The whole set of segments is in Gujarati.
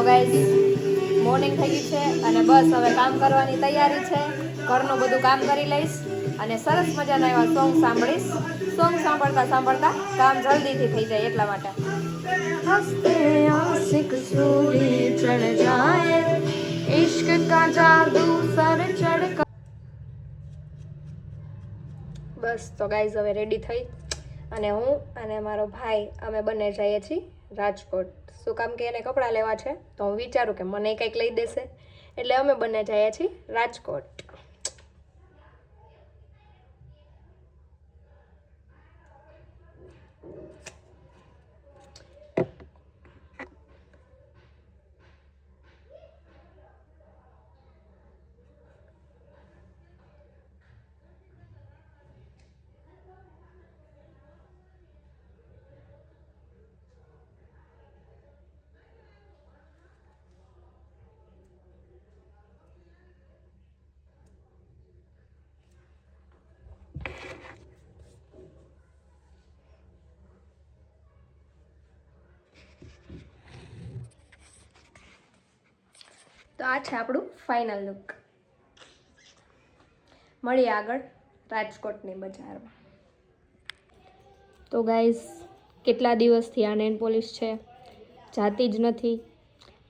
તો ગાઈઝ મોર્નિંગ થઈ ગઈ છે અને બસ હવે કામ કરવાની તૈયારી છે. ઘરનું બધું કામ કરી લઈશ અને સરસ મજાના એવા સોંગ સાંભળીશ. સોંગ સાંભળતા સાંભળતા કામ જલ્દીથી થઈ જાય એટલા માટે. હસ્તે આશિક સૂરી ચડ જાય. इश्क બસ તો ગાઈઝ હવે રેડી થઈ. અને હું અને મારો ભાઈ અમે બંને જઈએ છીએ રાજકોટ. શું કામ કે એને કપડાં લેવા છે? તો હું વિચારું કે મને કંઈક લઈ દેશે. એટલે અમે બંને જઈએ છીએ રાજકોટ. તો આ છે આપણું ફાઇનલ લુક મળીએ આગળ રાજકોટની બજારમાં. તો ગાઈઝ કેટલા દિવસથી આ નેલ પોલિશ છે? જાતી જ નથી.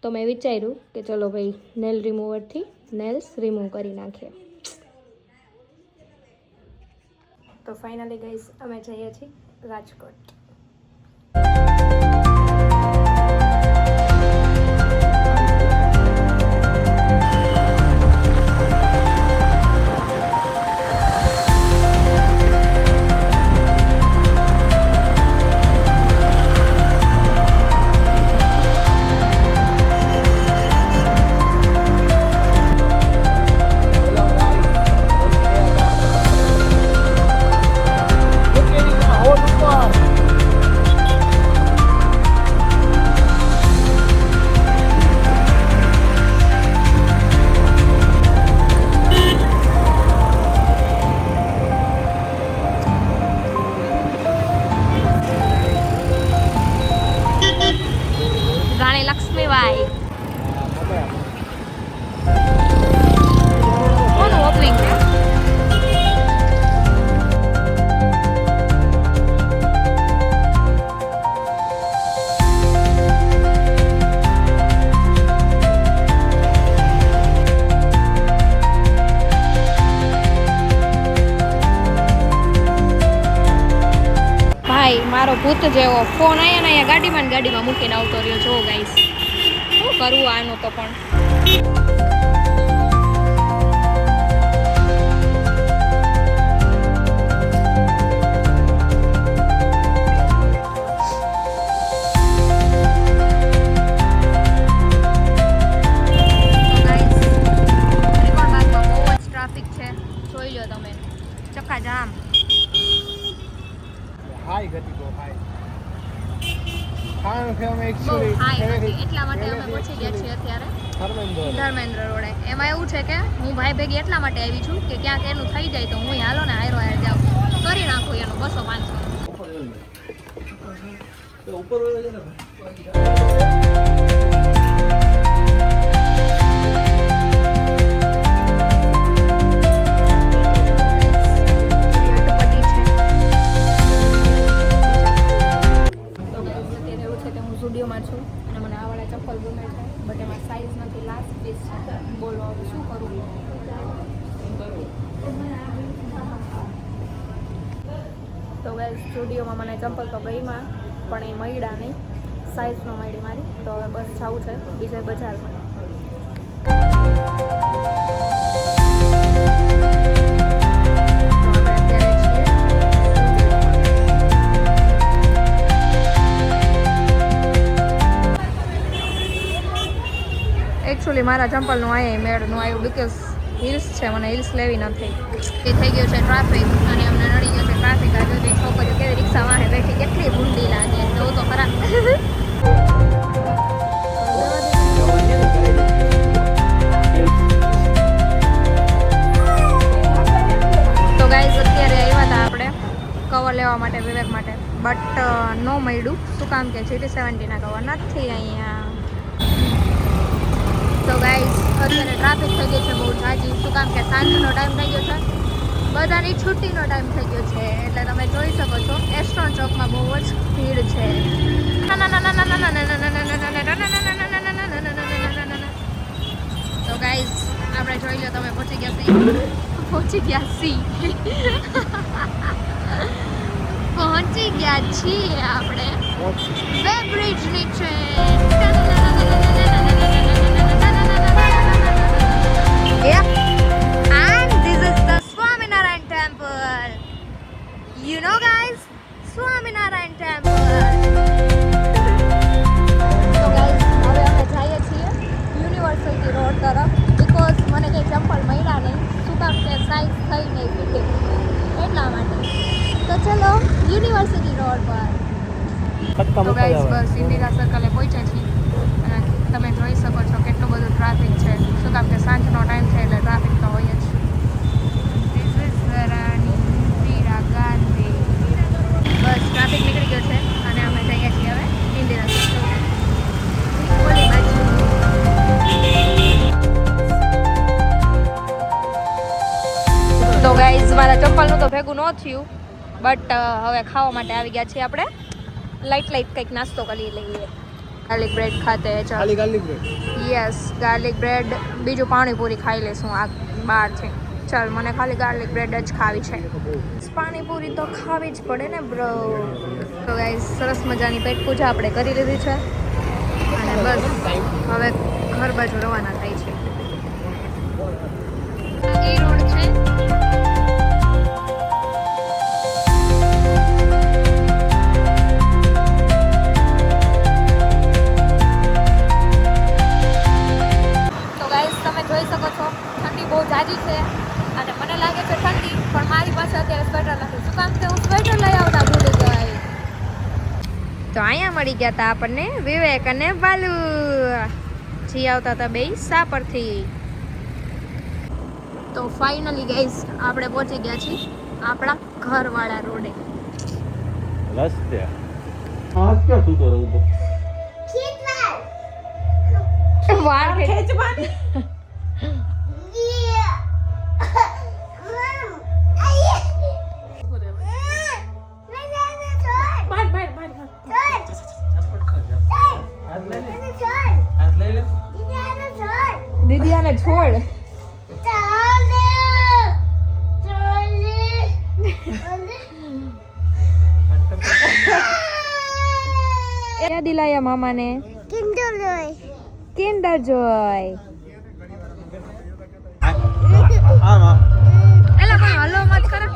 તો મેં વિચાર્યું કે ચલો ભાઈ નેલ રિમૂવરથી નેલ્સ રિમૂવ કરી નાખીએ. તો ફાઇનલી ગાઈઝ અમે જઈએ છીએ રાજકોટ. ભૂત જેવો ફોન અહીંયા ને અહીંયા ગાડીમાં ગાડીમાં મૂકીને આવતો રહ્યો. જો ગાઈસ શું કરવું આનું તો પણ. તો guys, ત્રિકોણબાગમાં બહુ જ ટ્રાફિક છે જોઈ લો તમે ચક્કા જામ હાઈ ગતિ બહુ હાઈ. ખાવાનું ફેમ બહુ હાઈ હતી એટલા માટે અમે પહોંચી ગયા છીએ અત્યારે. ધર્મેન્દ્ર ધર્મેન્દ્ર રોડે. એમાં એવું છે કે હું ભાઈ ભેગી એટલા માટે આવી છું કે ક્યાંક એનું થઈ જાય તો હું હાલો ને હાયરો હાયર જાઉં. કરી નાખું એનું બસો પાંચસો. તો હું છું અને મને આ વાળા ચપ્પલ ગમે છે. બટ એમાં સાઇઝ નથી લાસ્ટ પીસ છે. બોલો, હવે શું કરું? તો વેલ સ્ટુડિયોમાં મને ચંપલ તો ગઈમાં પણ એ મળ્યા નહીં. સાઇઝ ન મળી મારી. તો હવે બસ જવું છે બીજે બજારમાં. એકચ્યુઅલી મારા ચંપલનું અહીંયા મેળનું આવ્યું બિકોઝ હિલ્સ છે, મને હિલ્સ લેવી નથી. એ થઈ ગયું છે ટ્રાફિક અને અમને નડી ગયો છે ટ્રાફિક આજે બી છોકરીઓ કેવી રિક્ષા વાહે બેઠી, કેટલી ભૂંડી લાગે. તો તો ખરા. ગાઈઝ અત્યારે આવ્યા હતા આપણે કવર લેવા માટે, વિવેક માટે. બટ નો મળ્યું. શું કામ કે જીટી સેવન્ટીના કવર નથી અહીંયા. અત્યારે ટ્રાફિક થઈ ગયો છે બહુ જાજી. શું કામ કે સાંજનો ટાઈમ થઈ ગયો છે? બધાની છુટ્ટીનો ટાઈમ થઈ ગયો છે. એટલે તમે જોઈ શકો છો એસ્ટ્રોન ચોકમાં બહુ જ ભીડ છે. તો ગાઈઝ આપણે જોઈ લો તમે પહોંચી ગયા સી પહોંચી ગયા સી પહોંચી ગયા છીએ આપણે. બે બ્રિજ નીચે Yeah. And this is the Swaminarayan temple. You know guys, Swaminarayan temple. So guys, હવે અમે જઈએ છીએ યુનિવર્સિટી રોડ તરફ બીકોઝ મને કંઈ ચંપલ મળ્યા નહીં શું કામ કે સાઇઝ થઈ નહીં ફિટિંગ એટલા માટે તો ચલો યુનિવર્સિટી રોડ પર તો ગાઈસ બસ ઇન્દિરા સર્કલે પહોંચ્યા છીએ અને તમે જોઈ શકો છો કેટલું બધું ટ્રાફિક છે શું કામ કે સાંજનો ટાઈમ છે એટલે ટ્રાફિક તો હોય જ. બસ ટ્રાફિક નીકળી ગયો છે અને અમે જઈએ છીએ હવે ઇન્દિરા તો ગાઈઝ મારા ચપ્પલનું તો ભેગું ન થયું બટ હવે ખાવા માટે આવી ગયા છીએ આપણે. લાઇટ લાઇટ કંઈક નાસ્તો કરી લઈએ. ગાર્લિક બ્રેડ ખાતે ચાલ ખાલી garlic bread yes garlic bread બીજું પાણીપુરી ખાઈ લેશું આ બહારથી. ચાલ મને ખાલી ગાર્લિક બ્રેડ જ ખાવી છે. પાણીપુરી તો ખાવી જ પડે ને બ્રો તો ગાઈઝ સરસ મજાની પેટ પૂજા આપણે કરી લીધી છે. અને બસ હવે ઘર બાજુ રવાના થાય છે. એ રોડ છે. મળી ગયા હતા આપણને વિવેક અને બાલુ જી આવતા હતા બે સાપરથી. તો ફાઇનલી ગાઈસ આપણે પહોંચી ગયા છીએ આપણા ઘરવાળા રોડે. રસ્તે. આજ તો વાળ ખેંચવાની. ક્યાં લાયા મામાને? કિન્ડર જોય આમાં એલા કોઈ હલો મત કરે.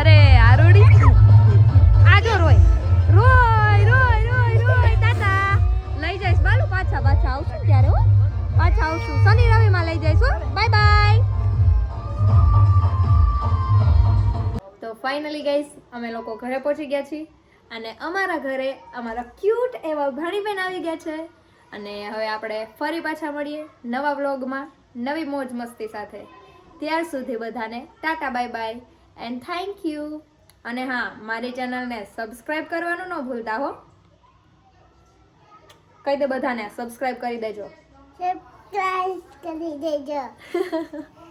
અરે આરુડી આ રોય. રોય રોય રોય રોય, તાતા. લઈ જઈશ. બાલુ, પાછા પાછા આવશું ત્યારે હો? પાછા આવશું. શનિ રવિમાં લઈ જઈશું બાય બાય. ફાઇનલી ગાઈસ અમે લોકો ઘરે પહોંચી ગયા છીએ અને અમારા ઘરે અમારા ક્યુટ એવા ભાણીબેન આવી ગયા છે. અને હવે આપણે ફરી પાછા મળીએ નવા વ્લોગમાં નવી મોજ મસ્તી સાથે. ત્યાર સુધી બધાને Tata bye bye and thank you અને હા મારી ચેનલને સબસ્ક્રાઈબ કરવાનું ન ભૂલતા હો. કહી દે બધાને સબસ્ક્રાઈબ કરી દેજો. સબસ્ક્રાઈબ કરી દેજો.